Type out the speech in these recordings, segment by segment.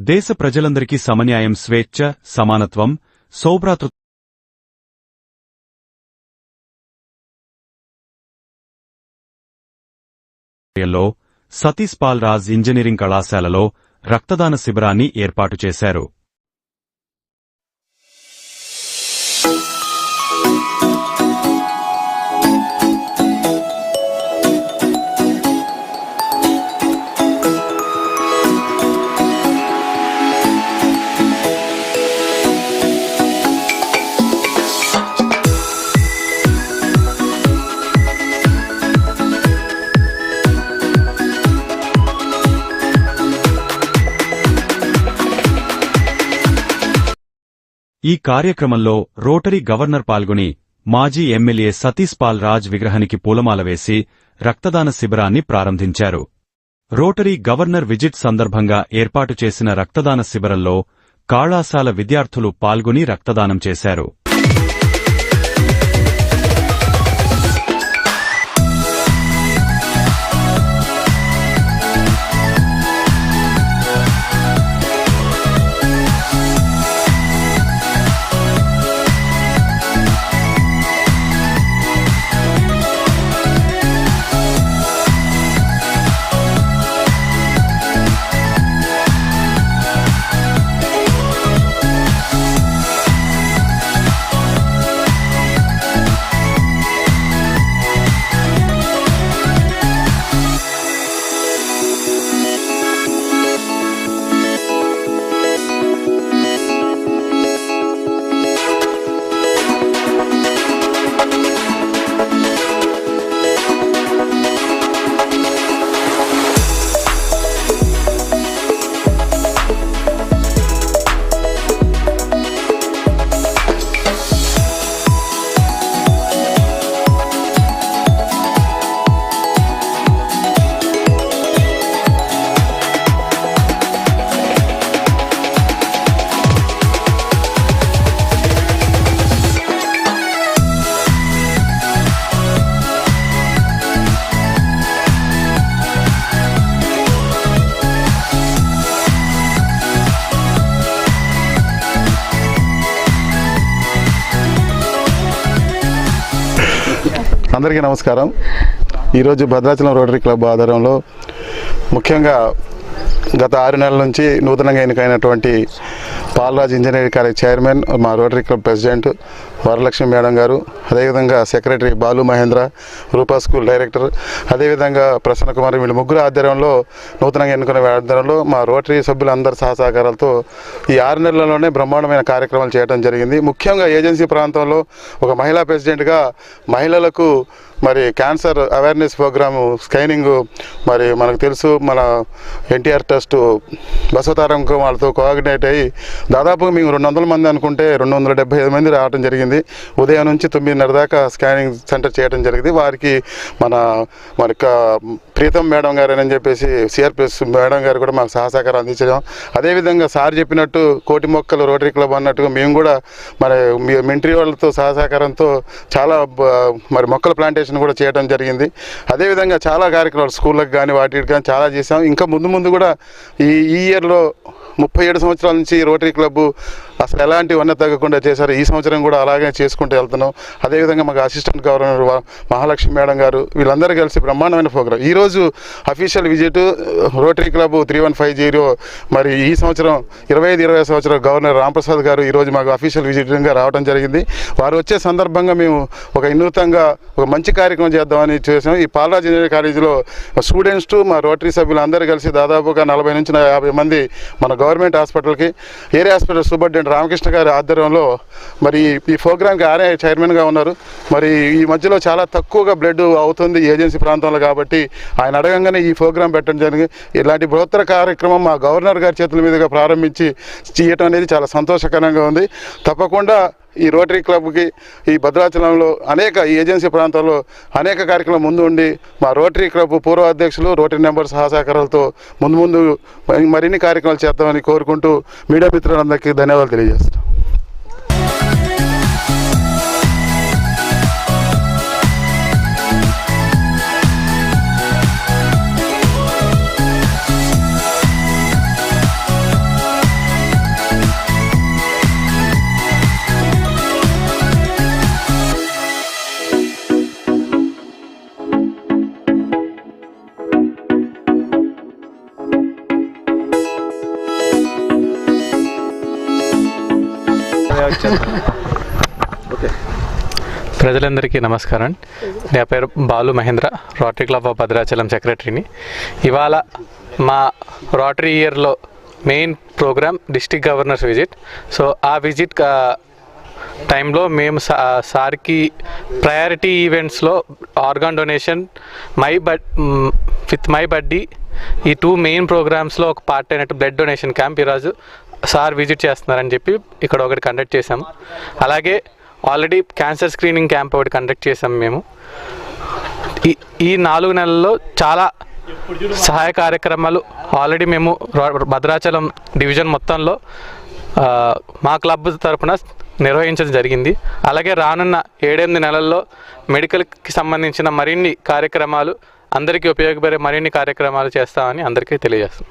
దేశ ప్రజలందరికీ సమన్యాయం స్వేచ్ఛ సమానత్వం సౌభ్రాతృ లో సతీష్ పాల్ రాజ్ ఇంజనీరింగ్ కళాశాలలో రక్తదాన శిబిరాన్ని ఏర్పాటు చేశారు. ఈ కార్యక్రమంలో రోటరీ గవర్నర్ పాల్గొని మాజీ ఎమ్మెల్యే సతీష్ పాల్ రాజ్ విగ్రహానికి పూలమాల వేసి రక్తదాన శిబిరాన్ని ప్రారంభించారు. రోటరీ గవర్నర్ విజిట్ సందర్భంగా ఏర్పాటు చేసిన రక్తదాన శిబిరంలో కాళాశాల విద్యార్థులు పాల్గొని రక్తదానం చేశారు. అందరికీ నమస్కారం. ఈరోజు భద్రాచలం రోటరీ క్లబ్ ఆధారంలో ముఖ్యంగా గత ఆరు నెలల నుంచి నూతనంగా ఎన్నికైనటువంటి పాలరాజ్ ఇంజనీరింగ్ కాలేజ్ చైర్మన్ మా rotary club president Varalakshmi madam గారు అదేవిధంగా secretary Balu Mahendra Rupa school director అదేవిధంగా ప్రసన్న కుమార్ వీళ్ళు ముగ్గురు ఆధ్వర్యంలో నూతనంగా ఎన్నుకున్న ఆధ్వర్యంలో మా రోటరీ సభ్యులందరి సహసహకారాలతో ఈ ఆరు నెలల్లోనే బ్రహ్మాండమైన కార్యక్రమాలు చేయడం జరిగింది. ముఖ్యంగా ఏజెన్సీ ప్రాంతంలో ఒక మహిళా ప్రెసిడెంట్గా మహిళలకు మరి క్యాన్సర్ అవేర్నెస్ ప్రోగ్రాము స్కైనింగ్ మరి మనకు తెలుసు మన ఎన్టీఆర్ ట్రస్ట్ బసవతారం వాళ్ళతో కోఆర్డినేట్ అయ్యి దాదాపు మేము రెండు వందల మంది అనుకుంటే రెండు వందల డెబ్బై ఐదు మంది రావడం జరిగింది ఉదయం నుంచి తొమ్మిదిన్నర దాకా స్కానింగ్ సెంటర్ చేయడం జరిగింది వారికి మన మరి ప్రీతం మేడం గారు అని చెప్పేసి సిఆర్పిఎస్ మేడం గారు కూడా మాకు సహసహకారం అందించడం అదేవిధంగా సార్ చెప్పినట్టు కోటి మొక్కలు రోటరీ క్లబ్ అన్నట్టుగా మేము కూడా మరి మీ మింట్రీ వాళ్ళతో సహసహకారంతో చాలా మరి మొక్కల ప్లాంటేషన్ కూడా చేయడం జరిగింది. అదేవిధంగా చాలా కార్యక్రమాలు స్కూళ్ళకి కానీ వాటికి కానీ చాలా చేసాం ఇంకా ముందు ముందు కూడా ఈ ఈ ఇయర్లో ముప్పై ఏడు సంవత్సరాల నుంచి రోటరీ క్లబ్ అసలు ఎలాంటి వన్న తగ్గకుండా చేశారు? ఈ సంవత్సరం కూడా అలాగే చేసుకుంటూ వెళ్తున్నాం. అదేవిధంగా మాకు అసిస్టెంట్ గవర్నర్ మహాలక్ష్మి మేడం గారు వీళ్ళందరూ కలిసి బ్రహ్మాండమైన ప్రోగ్రాం ఈరోజు official visit rotary club three one five zero మరి ఈ సంవత్సరం ఇరవై ఐదు ఇరవై సంవత్సరం గవర్నర్ రాంప్రసాద్ గారు ఈరోజు మాకు అఫీషియల్ విజిటింగ్గా రావడం జరిగింది. వారు వచ్చే సందర్భంగా మేము ఒక వినూతంగా ఒక మంచి కార్యక్రమం చేద్దామని చేసాం ఈ పాలరాజ్ ఇంజనీరింగ్ కాలేజీలో స్టూడెంట్స్ టు మా రోటరీ సభ్యులు అందరూ కలిసి దాదాపుగా నలభై నుంచి యాభై మంది మన గవర్నమెంట్ హాస్పిటల్కి ఏరియా హాస్పిటల్ సూపరింటెండెంట్ రామకృష్ణ గారి ఆధ్వర్యంలో మరి ఈ ప్రోగ్రామ్కి ఆర్ఏ చైర్మన్గా ఉన్నారు. మరి ఈ మధ్యలో చాలా తక్కువగా బ్లడ్ అవుతుంది ఏజెన్సీ ప్రాంతంలో కాబట్టి ఆయన అడగంగానే ఈ ప్రోగ్రాం పెట్టడం జరిగింది. ఇలాంటి బృహత్తర కార్యక్రమం మా గవర్నర్ గారి చేతుల మీదుగా ప్రారంభించి చేయటం అనేది చాలా సంతోషకరంగా ఉంది. తప్పకుండా ఈ రోటరీ క్లబ్కి ఈ భద్రాచలంలో అనేక ఈ ఏజెన్సీ ప్రాంతాల్లో అనేక కార్యక్రమాలు ముందు ఉండి మా రోటరీ క్లబ్ పూర్వ అధ్యక్షులు రోటరీ నెంబర్ సహసహకారాలతో ముందు ముందు మరిన్ని కార్యక్రమాలు చేద్దామని కోరుకుంటూ మీడియా మిత్రులందరికీ ధన్యవాదాలు తెలియజేస్తున్నాం. ప్రజలందరికీ నమస్కారం. నా పేరు Balu Mahendra rotary club of Bhadrachalam సెక్రటరీని. ఇవాళ మా రోటరీ ఇయర్లో main program district governors visit so ఆ విజిట్ టైంలో మేము సా సార్కి ప్రయారిటీ ఈవెంట్స్లో organ donation my bud with my buddy ఈ టూ మెయిన్ ప్రోగ్రామ్స్లో ఒక పార్ట్ అయినట్టు బ్లడ్ డొనేషన్ క్యాంప్ ఈరోజు సార్ విజిట్ చేస్తున్నారని చెప్పి ఇక్కడ ఒకటి కండక్ట్ చేశాము. అలాగే ఆల్రెడీ క్యాన్సర్ స్క్రీనింగ్ క్యాంప్ ఒకటి కండక్ట్ చేసాం మేము. ఈ ఈ నాలుగు నెలల్లో చాలా సహాయ కార్యక్రమాలు ఆల్రెడీ మేము భద్రాచలం డివిజన్ మొత్తంలో మా క్లబ్ తరపున నిర్వహించడం జరిగింది. అలాగే రానున్న ఏడెనిమిది నెలల్లో మెడికల్కి సంబంధించిన మరిన్ని కార్యక్రమాలు అందరికీ ఉపయోగపడే మరిన్ని కార్యక్రమాలు చేస్తామని అందరికీ తెలియజేస్తాం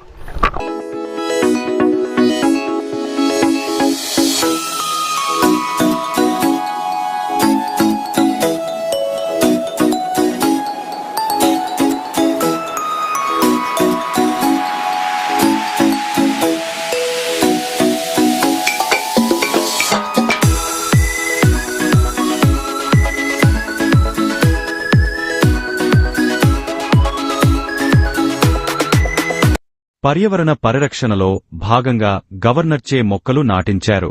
పర్యావరణ పరిరక్షణలో భాగంగా గవర్నర్చే మొక్కలు నాటించారు.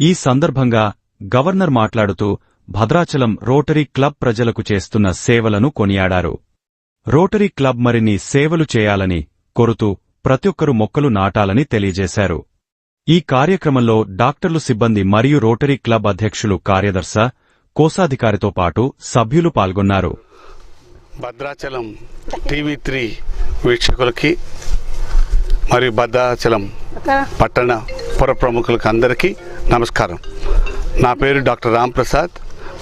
ఈ సందర్భంగా గవర్నర్ మాట్లాడుతూ భద్రాచలం రోటరీ క్లబ్ ప్రజలకు చేస్తున్న సేవలను కొనియాడారు. రోటరీ క్లబ్ మరిన్ని సేవలు చేయాలని కోరుతూ ప్రతి ఒక్కరూ మొక్కలు నాటాలని తెలియజేశారు. ఈ కార్యక్రమంలో డాక్టర్లు సిబ్బంది మరియు రోటరీ క్లబ్ అధ్యక్షులు కార్యదర్శ కోశాధికారితో పాటు సభ్యులు పాల్గొన్నారు. భద్రాచలం టీవీ త్రీ వీక్షకులకి మరియు భద్రాచలం పట్టణ పుర ప్రముఖులకు అందరికీ నమస్కారం. నా పేరు డాక్టర్ రామ్ ప్రసాద్.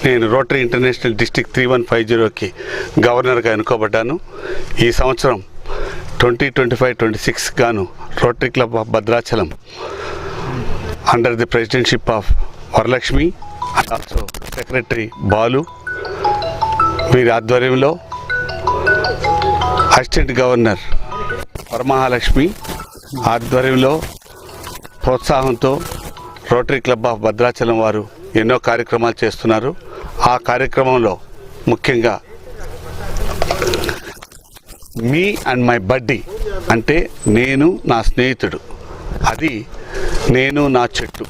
నేను rotary international district three one five జీరోకి గవర్నర్గా ఎన్నుకోబడ్డాను. ఈ సంవత్సరం twenty twenty five twenty six గాను rotary club of Bhadrachalam under the presidentship of Varalakshmi and also secretary Balu వీరి ఆధ్వర్యంలో అసిస్టెంట్ గవర్నర్ వరమహాలక్ష్మి ఆధ్వర్యంలో ప్రోత్సాహంతో రోటరీ క్లబ్ ఆఫ్ భద్రాచలం వారు ఎన్నో కార్యక్రమాలు చేస్తున్నారు. ఆ కార్యక్రమంలో ముఖ్యంగా మీ అండ్ మై బడ్డీ అంటే నేను నా స్నేహితుడు. అది నేను నా చెట్టు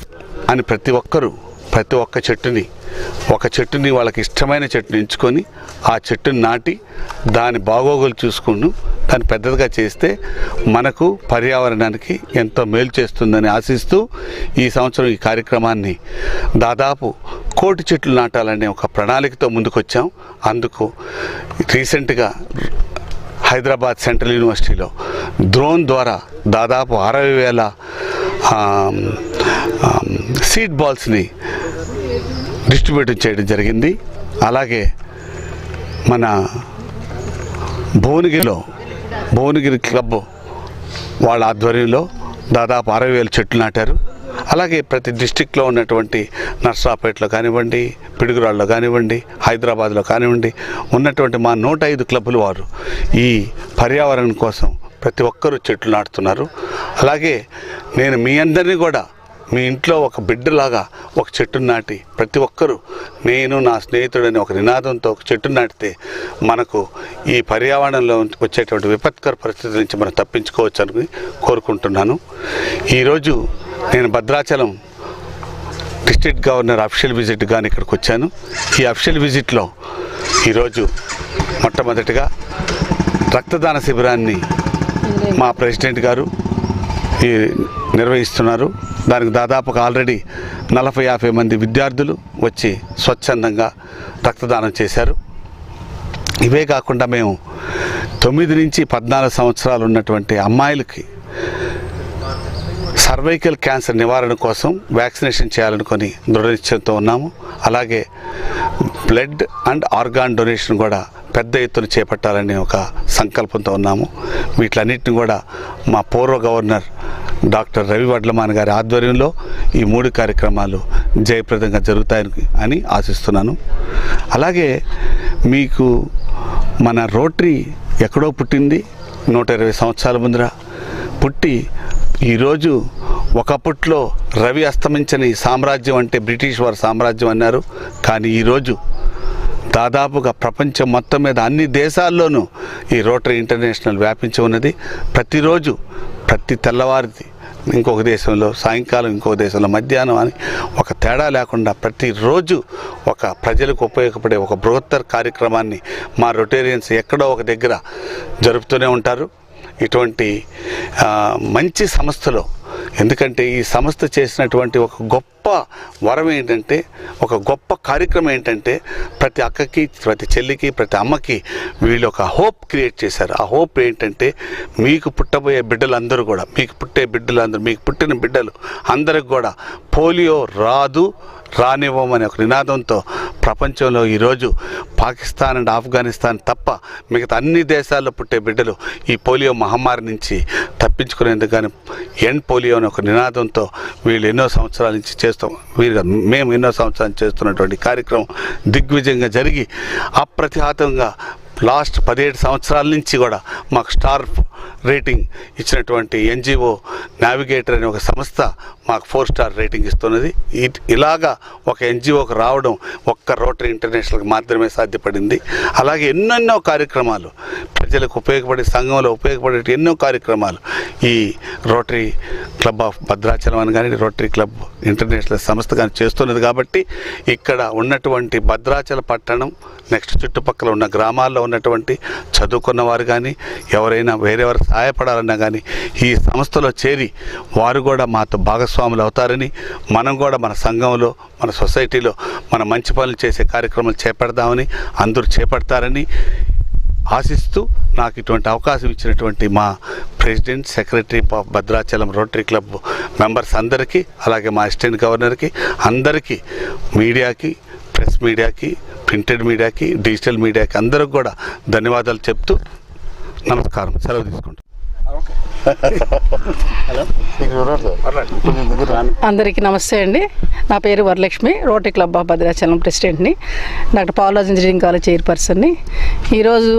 అని ప్రతి ఒక్కరూ ప్రతి ఒక్క చెట్టుని ఒక చెట్టుని వాళ్ళకి ఇష్టమైన చెట్టుని ఎంచుకొని ఆ చెట్టుని నాటి దాని బాగోగులు చూసుకుంటూ దాన్ని పెద్దదిగా చేస్తే మనకు పర్యావరణానికి ఎంతో మేలు చేస్తుందని ఆశిస్తూ ఈ సంవత్సరం ఈ కార్యక్రమాన్ని దాదాపు కోటి చెట్లు నాటాలనే ఒక ప్రణాళికతో ముందుకొచ్చాం. అందుకు రీసెంట్గా హైదరాబాద్ సెంట్రల్ యూనివర్సిటీలో డ్రోన్ ద్వారా దాదాపు అరవై వేల సీడ్ బాల్స్ని డిస్ట్రిబ్యూట్ చేయడం జరిగింది. అలాగే మన భువనగిరిలో భువనగిరి క్లబ్ వాళ్ళ ఆధ్వర్యంలో దాదాపు అరవై వేల చెట్లు నాటారు. అలాగే ప్రతి డిస్టిక్లో ఉన్నటువంటి నర్సాపేటలో కానివ్వండి పిడుగురాళ్ళలో కానివ్వండి హైదరాబాద్లో కానివ్వండి ఉన్నటువంటి మా నూట ఐదు క్లబ్బులు వారు ఈ పర్యావరణం కోసం ప్రతి ఒక్కరూ చెట్లు నాటుతున్నారు. అలాగే నేను మీ అందరినీ కూడా మీ ఇంట్లో ఒక బిడ్డలాగా ఒక చెట్టు నాటి ప్రతి ఒక్కరూ నేను నా స్నేహితుడని ఒక నినాదంతో ఒక చెట్టు నాటితే మనకు ఈ పర్యావరణంలో వచ్చేటువంటి విపత్కర పరిస్థితుల నుంచి మనం తప్పించుకోవచ్చు అని కోరుకుంటున్నాను. ఈరోజు నేను Bhadrachalam district governor official visit కానీ ఇక్కడికి వచ్చాను. ఈ అఫిషియల్ విజిట్లో ఈరోజు మొట్టమొదటిగా రక్తదాన శిబిరాన్ని మా ప్రెసిడెంట్ గారు ఈ నిర్వహిస్తున్నారు. దానికి దాదాపుగా ఆల్రెడీ నలభై యాభై మంది విద్యార్థులు వచ్చి స్వచ్ఛందంగా రక్తదానం చేశారు. ఇవే కాకుండా మేము తొమ్మిది నుంచి పద్నాలుగు సంవత్సరాలు ఉన్నటువంటి అమ్మాయిలకి సర్వైకల్ క్యాన్సర్ నివారణ కోసం వ్యాక్సినేషన్ చేయాలనుకొని దృఢ నిశ్చయంతో ఉన్నాము. అలాగే బ్లడ్ అండ్ ఆర్గాన్ డొనేషన్ కూడా పెద్ద ఎత్తున చేపట్టాలని ఒక సంకల్పంతో ఉన్నాము. వీటిలన్నింటిని కూడా మా పూర్వ గవర్నర్ డాక్టర్ రవి వడ్లమాన్ గారి ఆధ్వర్యంలో ఈ మూడు కార్యక్రమాలు జయప్రదంగా జరుగుతాయని అని ఆశిస్తున్నాను. అలాగే మీకు మన రోటరీ ఎక్కడో పుట్టింది. నూట ఇరవై సంవత్సరాల ముందర పుట్టి ఈరోజు ఒకప్పట్లో రవి అస్తమించని సామ్రాజ్యం అంటే బ్రిటిష్ వారి సామ్రాజ్యం అన్నారు. కానీ ఈరోజు దాదాపుగా ప్రపంచం మొత్తం మీద అన్ని దేశాల్లోనూ ఈ రోటరీ ఇంటర్నేషనల్ వ్యాపించి ఉన్నది. ప్రతిరోజు ప్రతి తెల్లవారిది ఇంకొక దేశంలో సాయంకాలం ఇంకొక దేశంలో మధ్యాహ్నం అని ఒక తేడా లేకుండా ప్రతిరోజు ఒక ప్రజలకు ఉపయోగపడే ఒక బృహత్తర కార్యక్రమాన్ని మా రొటేరియన్స్ ఎక్కడో ఒక దగ్గర జరుపుతూనే ఉంటారు. ఇటువంటి మంచి సంస్థలో ఎందుకంటే ఈ సంస్థ చేసినటువంటి ఒక గొప్ప వరం ఏంటంటే ఒక గొప్ప కార్యక్రమం ఏంటంటే ప్రతి అక్కకి ప్రతి చెల్లికి ప్రతి అమ్మకి వీళ్ళు ఒక హోప్ క్రియేట్ చేశారు. ఆ హోప్ ఏంటంటే మీకు పుట్టబోయే బిడ్డలందరూ కూడా మీకు పుట్టే బిడ్డలందరూ మీకు పుట్టిన బిడ్డలు అందరికి కూడా పోలియో రాదు రానివ్వమనే ఒక నినాదంతో ప్రపంచంలో ఈరోజు పాకిస్తాన్ అండ్ ఆఫ్ఘనిస్తాన్ తప్ప మిగతా అన్ని దేశాల్లో పుట్టే బిడ్డలు ఈ పోలియో మహమ్మారి నుంచి తప్పించుకునేందుకు కానీ ఎండ్ పోలియో అనే ఒక నినాదంతో వీళ్ళు ఎన్నో సంవత్సరాల నుంచి చేస్తాం వీరు మేము ఎన్నో సంవత్సరాలు చేస్తున్నటువంటి కార్యక్రమం దిగ్విజయంగా జరిగి అప్రతిహాతంగా లాస్ట్ పదిహేడు సంవత్సరాల నుంచి కూడా మాకు స్టార్ రేటింగ్ ఇచ్చినటువంటి ఎన్జిఓ నావిగేటర్ అనే ఒక సంస్థ మాకు ఫోర్ స్టార్ రేటింగ్ ఇస్తున్నది. ఇలాగా ఒక ఎన్జిఓకి రావడం ఒక్క రోటరీ ఇంటర్నేషనల్కి మాత్రమే సాధ్యపడింది. అలాగే ఎన్నెన్నో కార్యక్రమాలు ప్రజలకు ఉపయోగపడే సంఘంలో ఉపయోగపడే ఎన్నో కార్యక్రమాలు ఈ రోటరీ క్లబ్ ఆఫ్ భద్రాచలం అని కానీ రోటరీ క్లబ్ ఇంటర్నేషనల్ సంస్థ కానీ చేస్తున్నది. కాబట్టి ఇక్కడ ఉన్నటువంటి భద్రాచల పట్టణం నెక్స్ట్ చుట్టుపక్కల ఉన్న గ్రామాల్లో ఉన్నటువంటి చదువుకున్న వారు కానీ ఎవరైనా వేరెవరు సహాయపడాలన్నా కానీ ఈ సంస్థలో చేరి వారు కూడా మాతో భాగస్వాములు అవుతారని మనం కూడా మన సంఘంలో మన సొసైటీలో మన మంచి పనులు చేసే కార్యక్రమాలు చేపడదామని అందరూ చేపడతారని ఆశిస్తూ నాకు ఇటువంటి అవకాశం ఇచ్చినటువంటి మా president secretary of Bhadrachalam rotary club members అందరికీ అలాగే మా అసిస్టెంట్ గవర్నర్కి అందరికీ మీడియాకి ప్రెస్ మీడియాకి ప్రింటెడ్ మీడియాకి డిజిటల్ మీడియాకి అందరికి కూడా ధన్యవాదాలు చెప్తూ నమస్కారం. సెలవు తీసుకుంటాం అందరికీ నమస్తే అండి. నా పేరు Varalakshmi rotary club of Bhadrachalam ప్రెసిడెంట్ని doctor పావులాజ్ ఇంజనీరింగ్ కాలేజ్ చైర్పర్సన్ని. ఈరోజు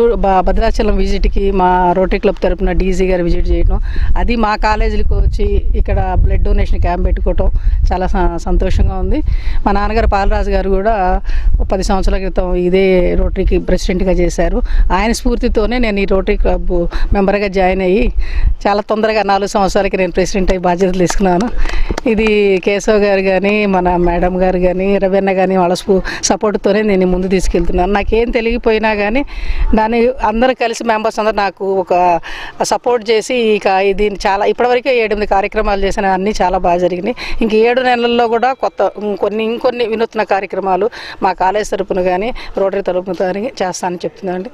భద్రాచలం విజిట్కి మా రోటరీ క్లబ్ తరపున డీజీ గారు విజిట్ చేయడం అది మా కాలేజీలకు వచ్చి ఇక్కడ బ్లడ్ డొనేషన్ క్యాంప్ పెట్టుకోవటం చాలా సంతోషంగా ఉంది. మా నాన్నగారు పాలరాజు గారు కూడా పది సంవత్సరాల క్రితం ఇదే రోటరీకి ప్రెసిడెంట్గా చేశారు. ఆయన స్ఫూర్తితోనే నేను ఈ రోటరీ క్లబ్ మెంబర్గా జాయిన్ అయ్యి చాలా తొందరగా నాలుగు సంవత్సరాలకి నేను ప్రెసిడెంట్ అయ్యి బాధ్యతలు తీసుకున్నాను. ఇది కేశవ్ గారు కానీ మన మేడం గారు కానీ రవీణ కానీ వాళ్ళ స్పూ సపోర్ట్తోనే నేను ముందు తీసుకెళ్తున్నాను. నాకేం తెలియపోయినా కానీ దాన్ని అందరూ కలిసి మెంబర్స్ అందరూ నాకు ఒక సపోర్ట్ చేసి ఇక దీన్ని చాలా ఇప్పటివరకే ఏడెనిమిది కార్యక్రమాలు చేసిన అన్నీ చాలా బాగా జరిగినాయి. ఇంక ఏడు నెలల్లో కూడా కొత్త కొన్ని ఇంకొన్ని వినూత్న కార్యక్రమాలు మా కాలేజ్ తరపున కానీ రోటరీ తరపున కానీ చేస్తానని చెప్తున్నాను